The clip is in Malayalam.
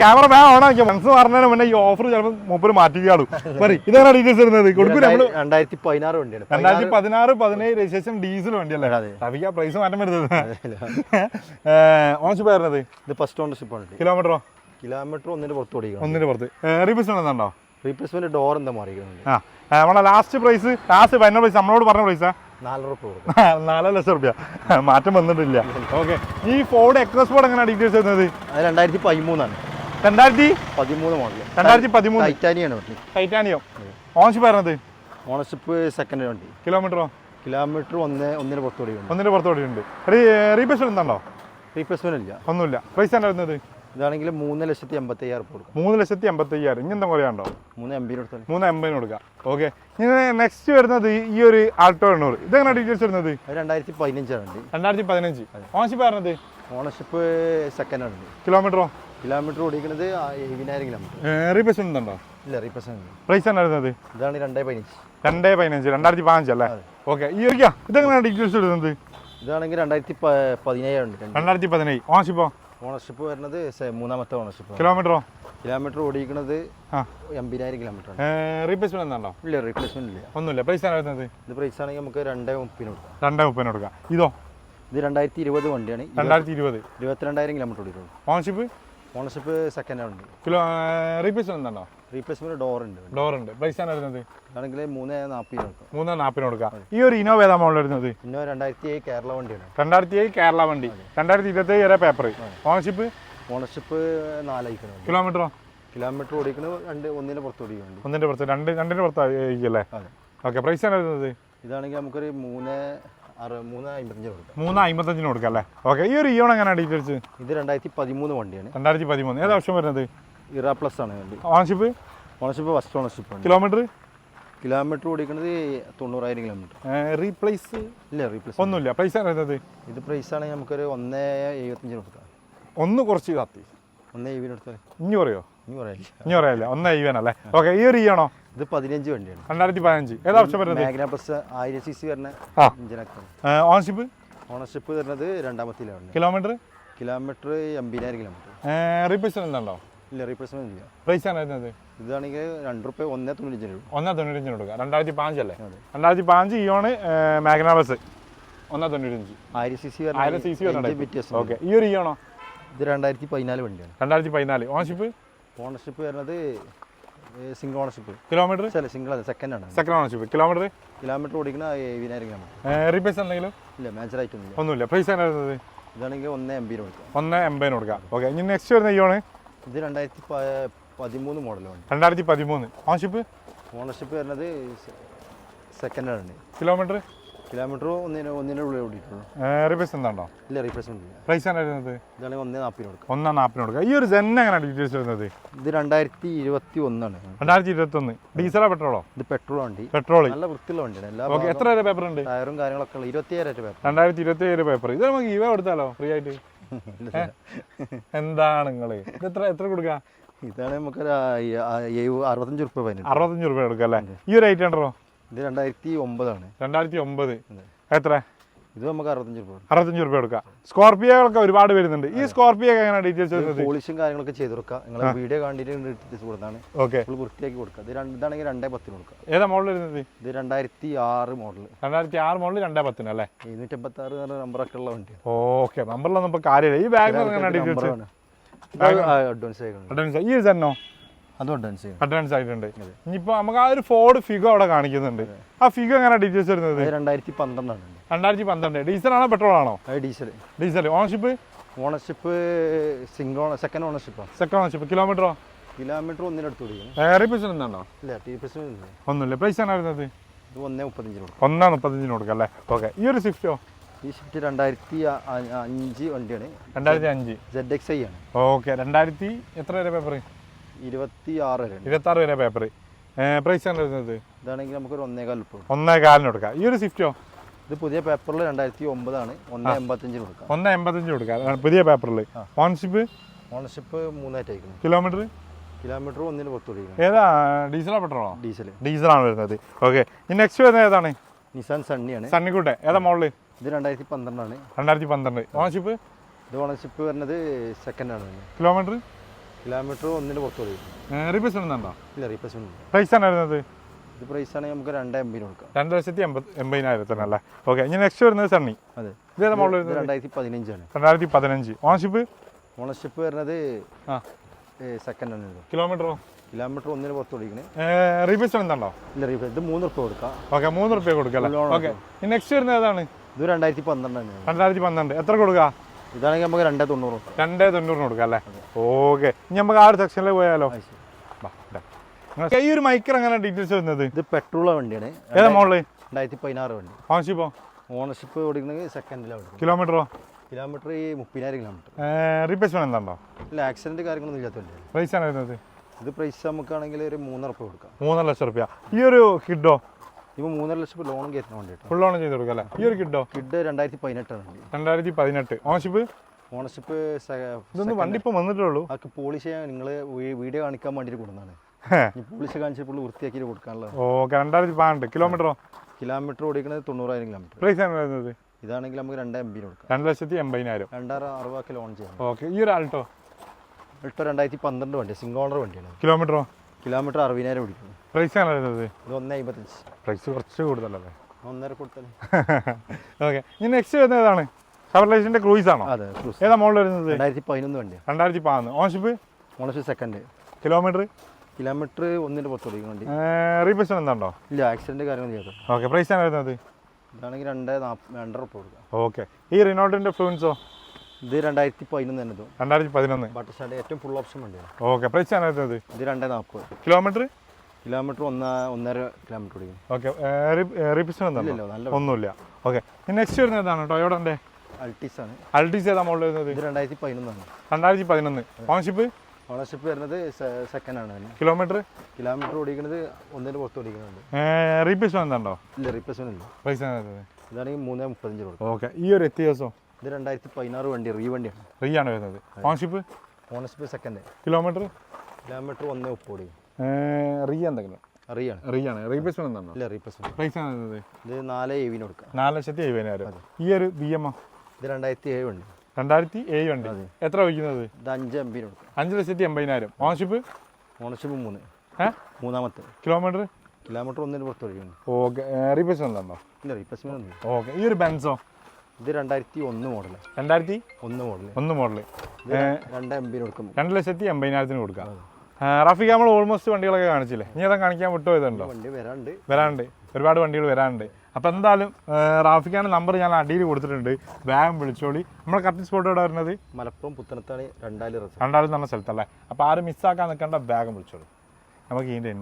ക്യാമറ ഓൺ ആക്കിയ മനസ്സ് പറഞ്ഞതിന് മുന്നേ ഈ ഓഫർ ചിലപ്പോൾ മൂപ്പര് മാറ്റിക്കാളും. മതി ഇതാണ് ഡീറ്റെയിൽസ് വരുന്നത്? കൊടുക്കും നമ്മൾ രണ്ടായിരത്തി പതിനാറ് വണ്ടിയാണ്. രണ്ടായിരത്തി പതിനാറ് പതിനേഴ് രജിസ്ട്രേഷൻ ഡീസൽ വണ്ടിയല്ലേ? അതെ. ആ പ്രൈസ് മാറ്റം വരുന്നത്. ഓണർഷിപ്പ് ആയിരുന്നത് ഇത് ഫസ്റ്റ് ഓണർഷിപ്പ് ആണ്. കിലോമീറ്ററോ കിലോമീറ്റർ ഒന്നിന് പുറത്ത് ഓടിക്കും ഒന്നിന് പുറത്ത്. റീപ്ലേസ്മെന്റ് ഉണ്ടോ റീപ്ലേസ്മെന്റ് ഡോർ എന്താ മാറിയിരിക്കുന്നത്? ആ നമ്മളെ last price last final price നമ്മളോട് പറഞ്ഞ പ്രൈസാ നാല് ലക്ഷം റുപ്യ മാറ്റം വന്നിട്ടില്ല. ഓക്കെ ഈ ഫോർഡ് എക്സ്പോർട്ട് എങ്ങനെയാണ് ഡീറ്റെയിൽസ് വരുന്നത്? രണ്ടായിരത്തി പതിമൂന്നാണ് രണ്ടായിരത്തി പതിമൂന്ന് മോഡൽ രണ്ടായിരത്തി പതിമൂന്ന്. ടൈറ്റാനിയാണ് വണ്ടി. ടൈറ്റാനിയോ ഓണർഷിപ്പ് ആയിരുന്നത് ഓണർഷിപ്പ് സെക്കൻഡ് വണ്ടി. കിലോമീറ്ററോ കിലോമീറ്റർ ഒന്ന് ഒന്നിന് പുറത്തോടി ഒന്നിന് പുറത്തോടി ഉണ്ട് റീപ്ലേസ്മെന്റ് ഉണ്ടോ? റീപ്ലേസ്മെന്റ് ഇല്ല. ഒന്നുമില്ല. പ്രൈസ് ആണ് വരുന്നത്? ഇതാണെങ്കിൽ മൂന്ന് ലക്ഷത്തി എൺപത്തി അയ്യായിരം കൊടുക്കും. മൂന്ന് ലക്ഷത്തി എൺപത്തി അയ്യായിരം ഇനി എന്താ കുറയാണ്ടോ മൂന്ന് എം ബിന് കൊടുത്താൽ മൂന്ന് എൺപതിന് കൊടുക്കാം. ഓക്കെ ഇനി നെക്സ്റ്റ് വരുന്നത് ഈ ഒരു ആൾട്ടോ എണ്ണൂറ്. ഇതെങ്ങനെ ഡീറ്റെയിൽസ് വരുന്നത്? രണ്ടായിരത്തി പതിനഞ്ചാണ് രണ്ടായിരത്തി പതിനഞ്ച്. ഓണർഷിപ്പ് വരുന്നത് ഓണർഷിപ്പ് സെക്കൻഡ് ആണ് കിലോമീറ്ററോ കിലോമീറ്റർ ഓടിക്കുന്നത് എഴുപതിനായിരം കിലോമീറ്റർ. റീപ്ലേസ് ഉണ്ടോ ഇല്ല റീപ്ലേസ്മെന്റ് പ്രൈസ് എന്നായിരുന്നത് ഇതാണ് രണ്ടേ പതിനഞ്ച്. രണ്ടേ പതിനഞ്ച് രണ്ടായിരത്തി പതിനഞ്ച് അല്ലേ. ഓക്കെ ഈ ഒരിക്കാ ഇതെങ്ങനെയാണ് ഡീറ്റെയിൽസ് എടുക്കുന്നത് ഇതാണെങ്കിൽ രണ്ടായിരത്തി പതിനേഴ് ഉണ്ട് രണ്ട് രണ്ടായിരത്തി പതിനേഴ്. ഓണർഷിപ്പോ ഓണർഷിപ്പ് വരുന്നത് മൂന്നാമത്തെ ഓണർഷിപ്പ് കിലോമീറ്ററോ കിലോമീറ്റർ ഓടിക്കുന്നത് എൺപതിനായിരം കിലോമീറ്റർ റീപ്ലേസ്മെന്റ് എന്താണോ ഇല്ല റീപ്ലേസ്മെന്റ് ഇല്ല. ഒന്നുമില്ല. പ്രൈസ് ആണ് വരുന്നത്? ഇത് പ്രൈസ് ആണെങ്കിൽ നമുക്ക് രണ്ടേ മുപ്പതിന് കൊടുക്കാം. രണ്ടേ മുപ്പതിന് കൊടുക്കാം. ഇതോ? ഇത് രണ്ടായിരത്തി ഇരുപത് വണ്ടിയാണ്. രണ്ടായിരത്തി ഇരുപത്. ഇരുപത്തിരണ്ടായിരം കിലോമീറ്റർ ഓടിയിട്ടുള്ളൂ. ഓണർഷിപ്പ് ഓണർഷിപ്പ് സെക്കൻഡ് ഉണ്ട്. കിലോ റീപ്ലേസ്മെന്റ് ഉണ്ടോ? റീപ്ലേസ്മെന്റ് ഡോർ ഉണ്ട്. ഡോർ ഉണ്ട്. പ്രൈസ് ആണ് വരുന്നത്? ആണെങ്കിൽ മൂന്ന് നാൽപ്പതിന് കൊടുക്കാം. മൂന്ന് നാൽപ്പതിന് കൊടുക്കാം. ഈ ഒരു ഇനോവ ഏതാ മോഡൽ വരുന്നത്? ഇന്നോ രണ്ടായിരത്തി ഏഴ് കേരള വണ്ടിയാണ്. രണ്ടായിരത്തി ഏഴ് കേരള വണ്ടി. രണ്ടായിരത്തി ഇരുപത്തി ഏഴ് പേപ്പർ ഓണർഷിപ്പ് ഓണർഷിപ്പ് നാലായിരിക്കണം കിലോമീറ്ററോ കിലോമീറ്റർ ഓടിക്കുന്നത് രണ്ട് ഒന്നിന്റെ പുറത്ത് ഓടിക്കുന്നുണ്ട് ഒന്നിന്റെ പുറത്ത് രണ്ട് രണ്ടിന്റെ പുറത്ത് ആയിരിക്കും അല്ലേ ഓക്കെ പ്രൈസ് ആണ് വരുന്നത്? ഇതാണെങ്കിൽ നമുക്കൊരു മൂന്ന് മൂന്ന് കൊടുക്കാം. മൂന്ന് അമ്പത്തഞ്ചിന് കൊടുക്കാം അല്ലേ? ഓക്കെ ഈ ഒരു ഇയോൺ എങ്ങനെയാണ് ഡീറ്റെയിൽസ് ഇത് രണ്ടായിരത്തി പതിമൂന്ന് വണ്ടിയാണ്. രണ്ടായിരത്തി പതിമൂന്ന് ഏതാ വർഷം വരുന്നത്? ഇറ പ്ലസ് ആണ് വണ്ടി. ഓണർഷിപ്പ് ഓണർഷിപ്പ് ഫസ്റ്റ് ഓണർഷിപ്പ് ആണ് കിലോമീറ്റർ കിലോമീറ്റർ ഓടിക്കുന്നത് തൊണ്ണൂറായിരം കിലോമീറ്റർ റീപ്ലേസ് ഇല്ല റീപ്ലേസ് ഒന്നുമില്ല. പ്രൈസ് ആണ് വരുന്നത്? ഇത് പ്രൈസ് ആണെങ്കിൽ നമുക്കൊരു ഒന്ന് എഴുപത്തഞ്ചിന് കൊടുക്കാം. ഒന്ന് കുറച്ച് കാത്തി. ഒന്ന് എഴുപതിന് കൊടുത്താൽ ഇനി പറയോ? ഇനി പറയില്ല ഇനി പറയാല്ലേ ഒന്ന് ഈവൻ അല്ലേ ഓക്കെ ഈ ഒരു ഇത് പതിനഞ്ച് വണ്ടിയാണ്. രണ്ടായിരത്തി പതിനഞ്ച്. ഏതാ വർഷം വരുന്നത്? മാഗ്ന പ്ലസ് ആയിരം സി സി വരുന്ന ആ. ഇഞ്ചിനൊക്കെ ഓണർഷിപ്പ് ഓണർഷിപ്പ് വരുന്നത് രണ്ടാമത്തെ കിലോമീറ്റർ? കിലോമീറ്റർ എൺപതിനായിരം കിലോമീറ്റർ. റീപ്ലേസ് ഉണ്ടോ ഇല്ല റീപ്ലേസ്മെന്റ് ഇല്ല. പ്രൈസ് ആണ് വരുന്നത്? ഇതാണെങ്കിൽ രണ്ട് റുപ്യ ഒന്നേ തൊണ്ണൂറ്റഞ്ച് രൂപ തൊണ്ണൂറ്റഞ്ചിന് കൊടുക്കുക രണ്ടായിരത്തി പതിനഞ്ചല്ലേ അതെ. രണ്ടായിരത്തി പതിനഞ്ച് ഇയോണ് മാഗ്ന ബസ് ഒന്നാ തൊണ്ണൂറ്റഞ്ച് ആയിരം സി സി ആയിരം സി സി ഓക്കെ ഈ ഒരു ഇയോണോ ഇത് രണ്ടായിരത്തി പതിനാല് വണ്ടിയാണ്. രണ്ടായിരത്തി പതിനാല്. ഓണർഷിപ്പ് ഓണർഷിപ്പ് വരുന്നത് സിംഗിൾ ഓണർഷിപ്പ് കിലോമീറ്റർ ചില സിംഗിൾ ആണ് സെക്കൻഡ് ആണ്. സെക്കൻഡ് ഓണർഷിപ്പ് കിലോമീറ്റർ കിലോമീറ്റർ ഓടിക്കുന്ന റീപ്ലേസ് എന്തെങ്കിലും ഇല്ല മേജറായിട്ടൊന്നുമില്ല ഒന്നുമില്ല. പ്രൈസ് ആണ് വരുന്നത്? ഇതാണെങ്കിൽ ഒന്ന് എം ബിന് കൊടുക്കാം. ഒന്ന് എൺപതിന് കൊടുക്കാം. ഓക്കെ ഇനി നെക്സ്റ്റ് വരുന്ന ഇയോണ് ഇത് രണ്ടായിരത്തി പതിമൂന്ന് മോഡലാണ്. രണ്ടായിരത്തി പതിമൂന്ന്. ഓണർഷിപ്പ് ഓണർഷിപ്പ് വരുന്നത് സെക്കൻഡ് ആണ്. കിലോമീറ്റർ കിലോമീറ്റർ ഒന്നിന് ഒന്നിന്റെ ഉള്ളിൽ ഓടിയിട്ടുള്ളൂ റീപ്ലേസ് എന്താണോ? ഇല്ല റീപ്ലേസ്മെന്റ് ഇല്ല പ്രൈസ് ആണ് വരുന്നത്? ഇതാണ് ഒന്നേ നാൽപ്പതിന് കൊടുക്കുക. ഒന്നാം നാൽപ്പതിന് കൊടുക്കുക. ഈ ഒരു ജെൻ എങ്ങനെയാണ് ഡീറ്റെയിൽസ് വരുന്നത്? ഇത് രണ്ടായിരത്തി ഇരുപത്തി ഒന്നാണ് രണ്ടായിരത്തി ഇരുപത്തൊന്ന് ഡീസലോ പെട്രോളോ? ഇത് പെട്രോൾ വണ്ടി. പെട്രോൾ നല്ല വൃത്തിയുള്ള വണ്ടിയാണ്. എല്ലാ ഓക്കെ എത്ര വരെ പേപ്പർ ഉണ്ട്? ടയറും കാര്യങ്ങളൊക്കെ ഉള്ള ഇരുപത്തി ഏഴ് പേപ്പർ രണ്ടായിരത്തി ഇരുപത്തി ഏഴ് പേപ്പർ ഇത് നമുക്ക് ഇവ കൊടുത്താലോ ഫ്രീ ആയിട്ട്? എന്താണ് നിങ്ങൾ ഇത് എത്ര എത്ര കൊടുക്കുക? ഇതാണ് നമുക്ക് അറുപത്തഞ്ച് റുപ്യ അറുപത്തഞ്ച് രൂപ കൊടുക്കുക അല്ലേ? ഈ ഒരു ഐറ്റം ഹൺഡ്രഡോ ഇത് രണ്ടായിരത്തി ഒമ്പതാണ് രണ്ടായിരത്തി ഒമ്പത് എത്ര? ഇത് നമുക്ക് അറുപത്തഞ്ച് രൂപ അറുപത്തഞ്ച് രൂപ കൊടുക്കാം. സ്കോർപിയോകളൊക്കെ ഒരുപാട് വരുന്നുണ്ട് ഈ സ്കോർപിയോ എങ്ങനെ ഡീറ്റെയിൽസ് പോളിഷും കാര്യങ്ങളൊക്കെ ചെയ്ത് കൊടുക്കാം. നിങ്ങൾ വീഡിയോ കണ്ടിട്ട് എടുത്തിട്ട് കൊടുത്താണ്. ഓക്കെ ഫുൾ വൃത്തിയാക്കി കൊടുക്കുക ഇത് ഇതാണെങ്കിൽ രണ്ടേ പത്തിന് കൊടുക്കാം. ഏതാ മോഡൽ വരുന്നത്? ഇത് രണ്ടായിരത്തി ആറ് മോഡൽ രണ്ടായിരത്തി ആറ് മോഡൽ രണ്ടേ പത്തിന് അല്ലേ? എഴുന്നൂറ്റി അമ്പത്തി ആറ് നമ്പറൊക്കെ ഉള്ള വണ്ടി ഓക്കെ നമ്പറിലൊന്നും ഇപ്പോൾ കാര്യമില്ല. ഈ ബാഗ് അഡ്വാൻസ് അഡ്വാൻസ് ഈ സെന്നോ അഡ്വാൻസ് അഡ്വാൻസ് ആയിട്ടുണ്ട്. ഇനിയിപ്പോ നമുക്ക് ആ ഒരു ഫോർഡ് ഫിഗോ അവിടെ കാണിക്കുന്നുണ്ട്. ആ ഫിഗോ എങ്ങനെ ഡീറ്റെയിൽസ് വരുന്നത്? രണ്ടായിരത്തി പന്ത്രണ്ടാണ് രണ്ടായിരത്തി പന്ത്രണ്ട് ഡീസൽ ആണോ? പെട്രോൾ ആണോ diesel diesel ownership ownership single owner second ഓണർഷിപ്പാണ് second ownership കിലോമീറ്ററോ കിലോമീറ്റർ ഒന്നിനടുത്ത് എന്തുണ്ടോ ഇല്ല ഒന്നുമില്ല. പ്രൈസ് ആണ് വരുന്നത്? ഒന്നേ മുപ്പത്തഞ്ചിന് കൊടുക്കും. ഒന്നാ മുപ്പത്തഞ്ചിന് കൊടുക്കാം അല്ലേ? ഓക്കെ ഈ ഒരു സ്വിഫ്റ്റോ ഈ സ്വിഫ്റ്റ് രണ്ടായിരത്തി അഞ്ച് വണ്ടിയാണ്. രണ്ടായിരത്തി അഞ്ച്. ജെഡ് എക്സ് ഐ ആണ്. ഓക്കെ രണ്ടായിരത്തി എത്ര വരെ പേപ്പർ ഇരുപത്തി ആറ് വരെ ഇരുപത്താറ് വരെ പേപ്പർ പ്രൈസ് ആണ് വരുന്നത്? ഇതാണെങ്കിൽ നമുക്കൊരു ഒന്നേകാൽ ഉൾപ്പെടും ഒന്നേ കാലിന് കൊടുക്കാം. ഈ ഒരു സ്വിഫ്റ്റോ ഇത് പുതിയ പേപ്പറിൽ രണ്ടായിരത്തി ഒമ്പതാണ് ഒന്നേ എൺപത്തഞ്ചിന് കൊടുക്കാം. ഒന്നേ എൺപത്തഞ്ച് കൊടുക്കാം. പുതിയ പേപ്പറിൽ. ഓൺഷിപ്പ് ഓണർഷിപ്പ് മൂന്നായിട്ട് അയക്കണം കിലോമീറ്റർ കിലോമീറ്റർ ഒന്നിന് കൊടുക്കണം ഏതാ? ഡീസലോ പെട്രോളോ ഡീസൽ ഡീസലാണ് വരുന്നത്. ഓക്കെ ഇനി നെക്സ്റ്റ് വരുന്നത് ഏതാണ്? നിസാൻ സണ്ണിയാണ് സണ്ണിക്കൂട്ടെ ഏതാ മോളിൽ ഇത് രണ്ടായിരത്തി പന്ത്രണ്ടാണ് രണ്ടായിരത്തി പന്ത്രണ്ട് ഓണർഷിപ്പ് ഇത് ഓണർഷിപ്പ് വരുന്നത് സെക്കൻഡ് ആണ്. കിലോമീറ്റർ കിലോമീറ്റർ ഒന്നിന് പുറത്ത് റീപ്ലേസ്മെന്റ് ഉണ്ടോ ഇല്ല റീപ്ലേസ്മെന്റ് പ്രൈസ് ആണ് വരുന്നത്? ഇത് പ്രൈസ് ആണെങ്കിൽ നമുക്ക് രണ്ട് എംബിന് കൊടുക്കാം. രണ്ട് ലക്ഷത്തി എൺപത് അല്ലേ? ഓക്കെ ഇനി നെക്സ്റ്റ് വരുന്നത് സണ്ണി അതെ. മോഡൽ വരുന്നത്? രണ്ടായിരത്തി പതിനഞ്ചാണ് രണ്ടായിരത്തി പതിനഞ്ച്. ഓണർഷിപ്പ് ഓണർഷിപ്പ് വരുന്നത് ആ. സെക്കൻഡ് ആണ് കിലോമീറ്ററോ കിലോമീറ്റർ ഒന്നിന് പുറത്ത് കൊടുക്കണേ. റീപ്ലേസ്മെന്റ് ഉണ്ടോ ഇല്ല റീപ്ലേസ് ഇത് മൂന്ന് റുപ്യ കൊടുക്കാം. ഓക്കെ മൂന്ന് റുപ്യ കൊടുക്കാം ഓക്കെ നെക്സ്റ്റ് വരുന്നത് ഏതാണ്? ഇത് രണ്ടായിരത്തി പന്ത്രണ്ടാണ് രണ്ടായിരത്തി പന്ത്രണ്ട്. എത്ര കൊടുക്കുക ഇതാണെങ്കിൽ നമുക്ക് രണ്ടേ തൊണ്ണൂറ് രണ്ടേ തൊണ്ണൂറിന് കൊടുക്കാം അല്ലേ? ഓക്കെ. ഇനി നമുക്ക് ആ ഒരു സെക്ഷനിൽ പോയാലോ. ഈ ഒരു മൈക്കർ എങ്ങനെ ഡീറ്റെയിൽസ് വരുന്നത്? ഇത് പെട്രോൾ വണ്ടിയാണ്. ഏതാ മോഡൽ? രണ്ടായിരത്തി പതിനാറ് വണ്ടി ഓണർഷിപ്പോ ഓണർഷിപ്പ് കൊടുക്കുന്നത് സെക്കൻഡിലാണ് കിലോമീറ്ററോ? കിലോമീറ്റർ ഈ മുപ്പതിനായിരം കിലോമീറ്റർ. റീപ്ലേസ്മെന്റ് എന്താണ്ടോ ഇല്ല ആക്സിഡന്റ് കാര്യങ്ങളൊന്നും ഇല്ലാത്ത വണ്ടിയാണ്. പ്രൈസ് ആണ് വരുന്നത്. ഇത് പ്രൈസ് നമുക്കാണെങ്കിൽ ഒരു മൂന്നര റുപ്യ കൊടുക്കാം. മൂന്നര ലക്ഷം റുപ്യ ഈ ഒരു കിഡോ ഇപ്പോൾ മൂന്നര ലക്ഷം ലോൺ ലോണും കയറ്റുന്ന ഫുൾ ഓൺ ചെയ്ത് കൊടുക്കാം അല്ലേ ഈ ഒരു കിഡോ? കിഡ് രണ്ടായിരത്തി പതിനെട്ടാണ് വണ്ടി രണ്ടായിരത്തി പതിനെട്ട് ഓണർഷിപ്പ് ഓണർഷിപ്പ് ഇതൊന്നും വണ്ടി ഇപ്പം വന്നിട്ടുള്ളൂ. പോളിഷ് ചെയ്യാൻ നിങ്ങൾ വീഡിയോ കാണിക്കാൻ വേണ്ടിയിട്ട് കൊടുക്കുന്നതാണ്. പോളിഷ് കാണിച്ചപ്പോൾ വൃത്തിയാക്കി കൊടുക്കാനുള്ള ഓക്കെ രണ്ടായിരത്തി പതിനെട്ട് കിലോമീറ്ററോ കിലോമീറ്റർ ഓടിക്കുന്നത് തൊണ്ണൂറായിരം കിലോമീറ്റർ പ്രൈസ് ആണ് വരുന്നത്? ഇതാണെങ്കിൽ നമുക്ക് രണ്ട് എം ബിന് കൊടുക്കാം. രണ്ട് ലക്ഷത്തി എൺപതിനായിരം. രണ്ടായിരം അറുപതൊക്കെ ലോൺ ചെയ്യാം. ഓക്കെ ഈ ഒരു ആൾട്ടോ ആൾട്ടോ രണ്ടായിരത്തി പന്ത്രണ്ട് വണ്ടി സിംഗോണർ വണ്ടിയാണ്. കിലോമീറ്ററോ കിലോമീറ്റർ അറുപതിനായിരം ഓടിക്കുന്നു പ്രൈസ് ആണ് വരുന്നത്? ഇത് ഒന്നേ അമ്പത്തഞ്ച് പ്രൈസ് കുറച്ച് കൂടുതലല്ലേ? ഒന്നര കൂടുതൽ. ഓക്കെ ഇനി നെക്സ്റ്റ് വരുന്നത് ഏതാണ്? ഷവർലൈസിന്റെ ക്രൂയിസ് ആണോ? അതെ ക്രൂസ് ഏതാ മോഡൽ വരുന്നത്? രണ്ടായിരത്തി പതിനൊന്ന് വണ്ടി. രണ്ടായിരത്തി പതിനൊന്ന്. Ownership ownership second kilometre kilometre ഒന്നിന്റെ പുറത്ത് ഓടിക്കുന്ന വണ്ടി. റീപ്ലേസ്മെന്റ് എന്താണ്ടോ ഇല്ല ആക്സിഡന്റ് കാര്യങ്ങൾ ചെയ്യാത്ത ഓക്കെ പ്രൈസ് ആണ് വരുന്നത്? ഇതാണെങ്കിൽ രണ്ട് രണ്ടര ഉപ്പ് കൊടുക്കാം. ഓക്കെ ഈ റിനോൾഡിന്റെ ഫ്ലൂൻസോ ഇത് രണ്ടായിരത്തി പതിനൊന്ന് തന്നെ രണ്ടായിരത്തി പതിനൊന്ന്. ബട്ടർ ഷാഡ് ഏറ്റവും ഫുൾ ഓപ്ഷൻ വണ്ടിയാണ്. ഓക്കെ പ്രൈസ് ആണ് വരുന്നത്? ഇത് രണ്ടേ നാൽപ്പത്. കിലോമീറ്റർ കിലോമീറ്റർ ഒന്ന് ഒന്നര കിലോമീറ്റർ ഓടിക്കും ഓക്കെ ഒന്നുമില്ല. ഓക്കെ നെക്സ്റ്റ് വരുന്നത് ഏതാണ് ടൊയോഡന്റെ അൾട്ടീസ് ആണ്. അൾട്ടീസ് ഏതാ മോഡൽ വരുന്നത്? ഇത് രണ്ടായിരത്തി പതിനൊന്നാണ് രണ്ടായിരത്തി പതിനൊന്ന് ഓണർഷിപ്പ്? ഓണർഷിപ്പ് വരുന്നത് സെക്കൻഡ് ആണ് കിലോമീറ്റർ? കിലോമീറ്റർ ഓടിക്കുന്നത് ഒന്നിന് പുറത്ത് ഓടിക്കുന്നുണ്ട്. റീപ്ലേസ്മെന്റ് ഉണ്ടോ ഇല്ല റീപ്ലേസ്മെന്റ് ഇല്ല. പൈസ ഇതാണെങ്കിൽ മൂന്നേ മുപ്പത്തഞ്ച് രൂപ ഓക്കെ ഈ ഒരു എത്തിയോസോ ഇത് രണ്ടായിരത്തി പതിനാറ് വണ്ടി റീ വണ്ടിയാണ്. റീ ആണ് വരുന്നത്. Ownership ownership second kilometre kilometre ഒന്നേ മുപ്പത് ഓടിക്കും. റീ എന്തെങ്കിലും? റീ ആണ് റീ ആണ് റീപ്ലേസ്മെന്റ് എന്താണോ ഇല്ല. റീപ്ലേസ്മെന്റ് പ്രൈസ് വരുന്നത് ഇത് നാല് എവിന് കൊടുക്കാം നാല് ലക്ഷത്തി എഴുപതിനായിരം. ഈ ഒരു ബി എം ഇത് രണ്ടായിരത്തി ഏഴ് ഉണ്ട്. രണ്ടായിരത്തി ഏഴ് ഉണ്ട്. എത്ര വയ്ക്കുന്നത് ഇത് അഞ്ച് എം ബിന് കൊടുക്കാം അഞ്ച് ലക്ഷത്തി എൺപതിനായിരം. ഓണർഷിപ്പ്? ഓണർഷിപ്പ് മൂന്ന്. മൂന്നാമത്തെ. കിലോമീറ്റർ? കിലോമീറ്റർ ഒന്നിന് പുറത്ത് വഴിയുണ്ട് ഓക്കെ. റീപ്ലേസ്മെന്റ് ഉണ്ടോ ഇല്ല റീപ്ലേസ്മെന്റ് ഒന്നും ഓക്കെ. ഈ ഒരു ബെൻസോ? ഇത് രണ്ടായിരത്തി ഒന്ന് മോഡൽ രണ്ടായിരത്തി ഒന്ന് മോഡൽ ഒന്ന് മോഡൽ രണ്ട് എം ബിന് കൊടുക്കും രണ്ട് ലക്ഷത്തി എൺപതിനായിരത്തിന് കൊടുക്കാം. റാഫിക്ക് നമ്മൾ ഓൾമോസ്റ്റ് വണ്ടികളൊക്കെ കാണിച്ചില്ലേ? ഇനി അതാ കാണിക്കാൻ വിട്ടുപോയതുണ്ടോ വരാണ്ട്. വരാണ്ട്. ഒരുപാട് വണ്ടികൾ വരാനുണ്ട് അപ്പോൾ എന്തായാലും റാഫിക്കാണ് നമ്പർ ഞാൻ അടിയിൽ കൊടുത്തിട്ടുണ്ട്. വേഗം വിളിച്ചോളി. നമ്മൾ കറക്റ്റ് സ്പോട്ട് എവിടെ വരുന്നത്? മലപ്പുറം പുത്തനത്താണ് രണ്ടാൽ രണ്ടാലും പറഞ്ഞ സ്ഥലത്തല്ലേ? അപ്പോൾ ആരും മിസ്സാക്കാൻ നിൽക്കേണ്ട വേഗം വിളിച്ചോളി. നമുക്ക് ഇതിന്റെ